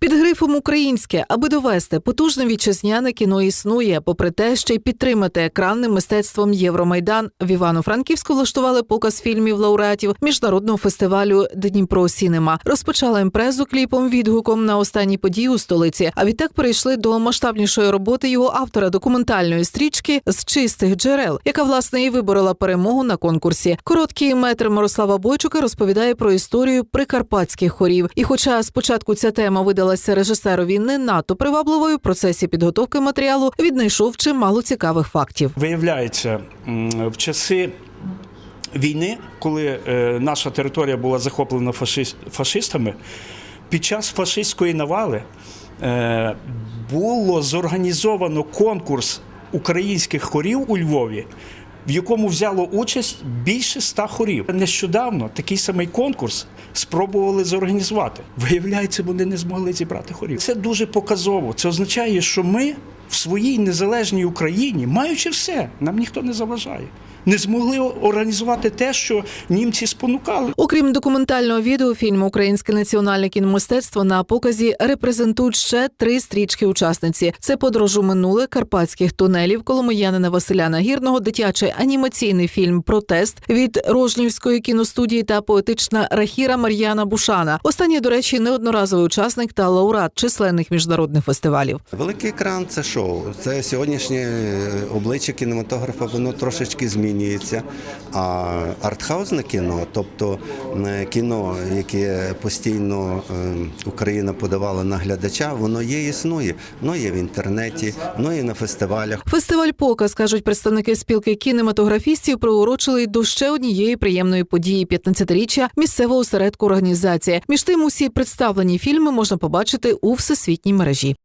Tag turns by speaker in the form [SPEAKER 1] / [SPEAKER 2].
[SPEAKER 1] Під грифом українське, аби довести потужне вітчизняне кіно існує, попри те, що й підтримати екранним мистецтвом Євромайдан в Івано-Франківську влаштували показ фільмів лауреатів міжнародного фестивалю Дніпро Сінема. Розпочали імпрезу кліпом відгуком на останні події у столиці. А відтак перейшли до масштабнішої роботи його автора документальної стрічки з чистих джерел, яка власне і виборола перемогу на конкурсі. Короткий метр Мирослава Бойчука розповідає про історію прикарпатських хорів. І, хоча спочатку ця тема видалася режисерові не надто привабливою, в процесі підготовки матеріалу віднайшов чимало цікавих фактів.
[SPEAKER 2] Виявляється, в часи війни, коли е, наша територія була захоплена фашист- фашистами, під час фашистської навали е, було зорганізовано конкурс українських хорів у Львові. В якому взяло участь більше ста хорів. Нещодавно такий самий конкурс спробували зорганізувати. Виявляється, вони не змогли зібрати хорів. Це дуже показово. Це означає, що ми в своїй незалежній Україні, маючи все, нам ніхто не заважає. Не змогли організувати те, що німці спонукали.
[SPEAKER 1] Окрім документального відео, фільму Українське національне кіномистецтво на показі репрезентують ще три стрічки учасниці: це подорож у минуле карпатських тунелів коломиянина Василя Нагірного, дитячий анімаційний фільм Протест від Рожнівської кіностудії та поетична рахіра Мар'яна Бушана. Останній, до речі, неодноразовий учасник та лауреат численних міжнародних фестивалів.
[SPEAKER 3] Великий екран це шоу. Це сьогоднішнє е, обличчя кінематографа, воно трошечки змінюється. А артхаусне кіно, тобто кіно, яке постійно е, Україна подавала на глядача, воно є, існує. Воно є в інтернеті, воно є на фестивалях.
[SPEAKER 1] Фестиваль показ кажуть представники спілки кінематографістів, приурочили до ще однієї приємної події 15-річчя місцевого осередку організації. Між тим, усі представлені фільми можна побачити у всесвітній мережі.